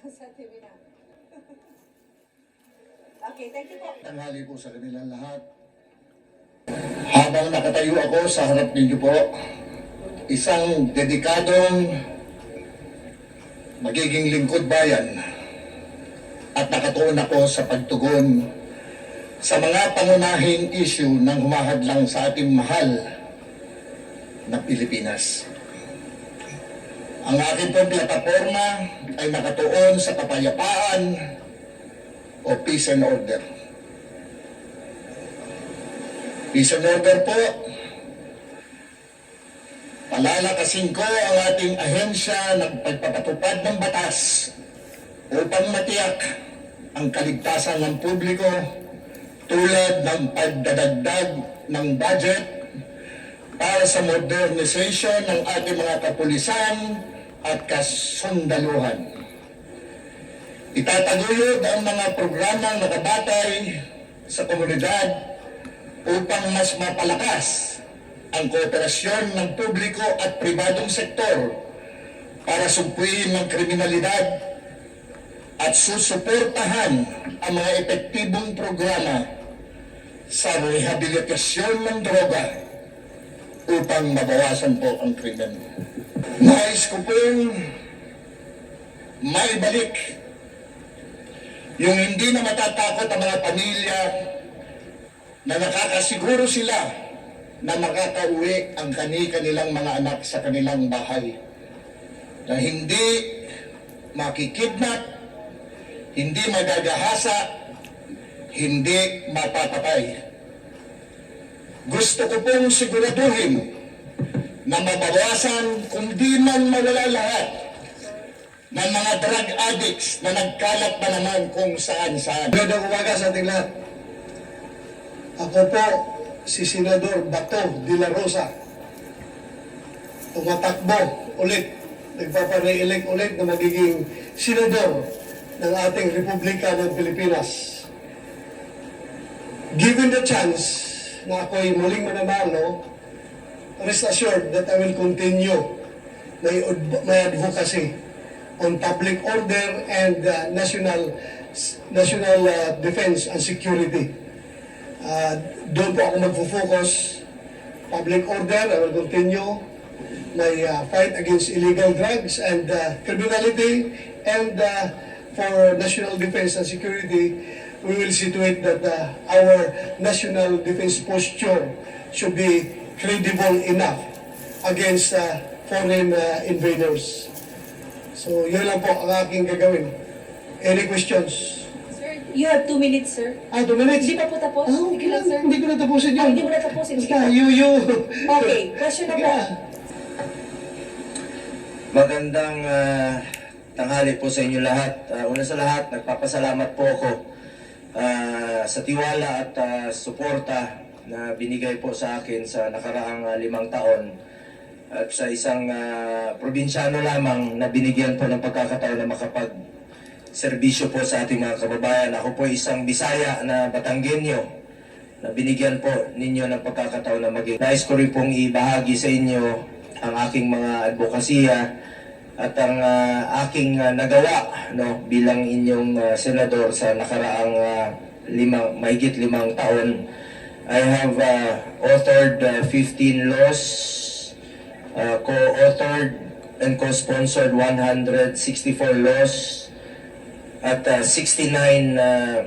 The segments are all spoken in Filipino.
sa TV na. okay, thank you po. Tanghali po sa kanilang lahat. Habang nakatayo ako sa harap ninyo po, isang dedikadong magiging lingkod bayan at nakatuon ako sa pagtugon sa mga pangunahing issue ng humahadlang sa ating mahal na Pilipinas. Ang aking pong plataforma ay nakatuon sa kapayapaan o peace and order. Peace and order po. Palalakasin ko ang ating ahensya ng pagpapatupad ng batas upang matiyak ang kaligtasan ng publiko tulad ng pagdadagdag ng budget para sa modernization ng ating mga kapulisan at kasundaluhan. Itataguyod ang mga programang nakabatay sa komunidad upang mas mapalakas ang kooperasyon ng publiko at pribadong sektor para sugpuin ng kriminalidad at susuportahan ang mga epektibong programa sa rehabilitasyon ng droga upang mabawasan po ang krimen. Nais ko pong maibalik yung hindi na matatakot ang mga pamilya na nakakasiguro sila na makakauwi ang kani-kanilang mga anak sa kanilang bahay. Na hindi makikidnap, hindi magagahasa, hindi mapapatay. Gusto ko pong siguraduhin na mabawasan kung di man mawala lahat ng mga drug addicts na nagkalat pa naman kung saan-saan. Magandang umaga sa ating lahat. Ako po, si Senador Bato de la Rosa. Tumatakbo ulit, nagpapare-elect ulit na magiging senador ng ating Republika ng Pilipinas. Given the chance na ako'y muling mananalo, rest assured that I will continue my, my advocacy on public order and uh, national national uh, defense and security. Uh, doon po ako magfo-focus. Public order, I will continue my uh, fight against illegal drugs and uh, criminality. And uh, for national defense and security, we will see to it that uh, our national defense posture should be credible enough against uh, foreign uh, invaders. So, yun lang po ang aking gagawin. Any questions? Sir, you have two minutes, sir. Ah, two minutes? Hindi pa po tapos? Ah, okay lang, lang. sir. Hindi ko na tapusin yun. Ah, hindi mo na tapusin. Sige Basta, you, you. Okay, question na po. Magandang ah, tanghali po sa inyo lahat. Ah, una sa lahat, nagpapasalamat po ako ah, sa tiwala at ah, suporta na binigay po sa akin sa nakaraang ah, limang taon at sa isang ah, probinsyano lamang na binigyan po ng pagkakataon na makapag serbisyo po sa ating mga kababayan. Ako po isang Bisaya na Batanggenyo na binigyan po ninyo ng pagkakataon na maging. Nais ko rin pong ibahagi sa inyo ang aking mga advokasya at ang ah, aking ah, nagawa no, bilang inyong ah, senador sa nakaraang ah, limang, mahigit limang taon. I have ah, authored ah, 15 laws, ah, co-authored and co-sponsored 164 laws, at ah, 69 uh,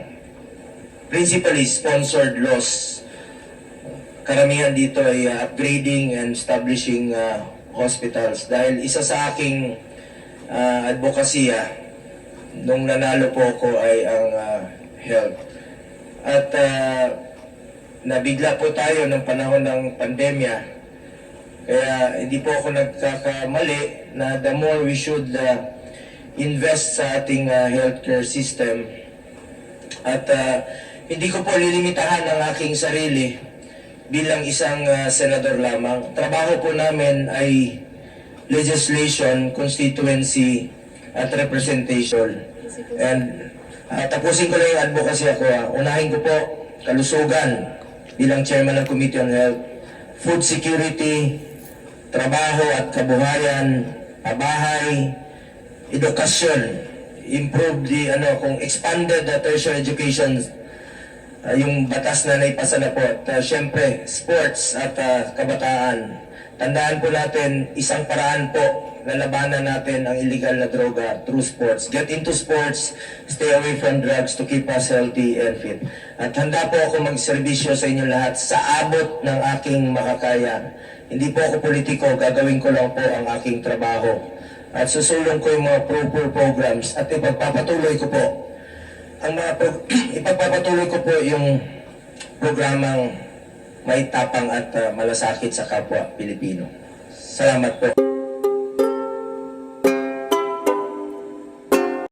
principally sponsored laws. Karamihan dito ay uh, upgrading and establishing uh, hospitals. Dahil isa sa aking uh, advokasya nung nanalo po ako ay ang uh, health. At uh, nabigla po tayo ng panahon ng pandemya. Kaya hindi po ako nagkakamali na the more we should uh, invest sa ating uh, healthcare system. At uh, hindi ko po lilimitahan ang aking sarili bilang isang uh, senador lamang. Trabaho po namin ay legislation, constituency, at representation. And uh, tapusin ko lang yung advocacy ako. ah. Unahin ko po kalusugan bilang chairman ng Committee on Health, food security, trabaho at kabuhayan, pabahay, edukasyon, improve the ano kung expanded the tertiary education uh, yung batas na naipasa na po at uh, syempre sports at uh, kabataan. Tandaan po natin isang paraan po na labanan natin ang illegal na droga through sports. Get into sports stay away from drugs to keep us healthy and fit. At handa po ako magserbisyo sa inyo lahat sa abot ng aking makakaya. Hindi po ako politiko gagawin ko lang po ang aking trabaho. At susulong ko yung mga proper programs at ipagpapatuloy ko po ang mga pro- ipagpapatuloy ko po yung programang may tapang at uh, malasakit sa kapwa Pilipino. Salamat po.